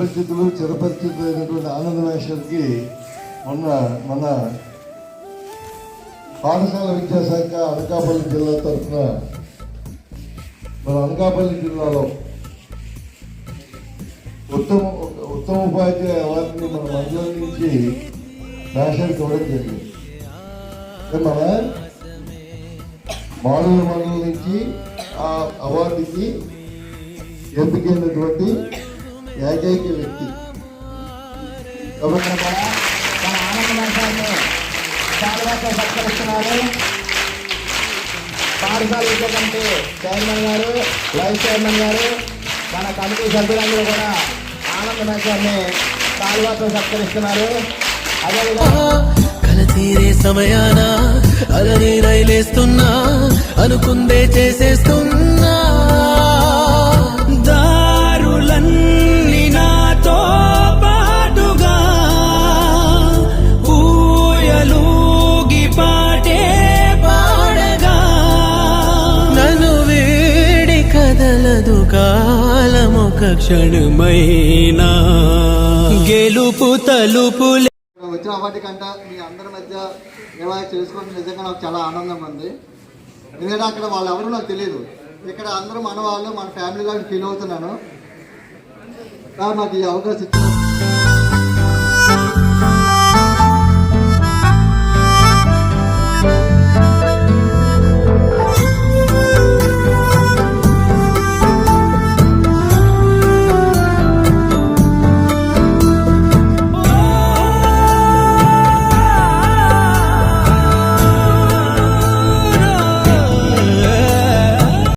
పరిస్థితులు చిరపరిచితులైనటువంటి ఆనంద మేషర్కి మొన్న మన పాఠశాల విద్యాశాఖ అనకాపల్లి జిల్లా తరఫున మన అనకాపల్లి జిల్లాలో ఉత్తమ ఉత్తమ ఉపాధ్యాయ అవార్డుని మన మండలం నుంచి మేషర్కి ఇవ్వడం జరిగింది. మన మానవ మండలం నుంచి ఆ అవార్డుకి ఎంపికైనటువంటి ఏకైక వ్యక్తి. కాబట్టి మన సత్కరిస్తున్నారు పాఠశాల విద్య చైర్మన్ గారు వైస్ చైర్మన్ గారు మన కమిటీ సభ్యులందరూ కూడా ఆనంద మంచాన్ని శాలువాతో సత్కరిస్తున్నారు అదేవిధంగా కల తీరే సమయాన అలని రైలేస్తున్నా అనుకుందే చేసేస్తున్నా కాలమొక క్షణమైనా గెలుపు తలుపులే వచ్చిన వాటికంట మీ అందరి మధ్య నిర్వహణ చేసుకోవడం నిజంగా నాకు చాలా ఆనందం ఉంది ఎందుకంటే అక్కడ వాళ్ళు ఎవరు నాకు తెలియదు ఇక్కడ అందరూ మన వాళ్ళు మన ఫ్యామిలీ లాగా ఫీల్ అవుతున్నాను. నాకు ఈ అవకాశం ఇచ్చినందుకు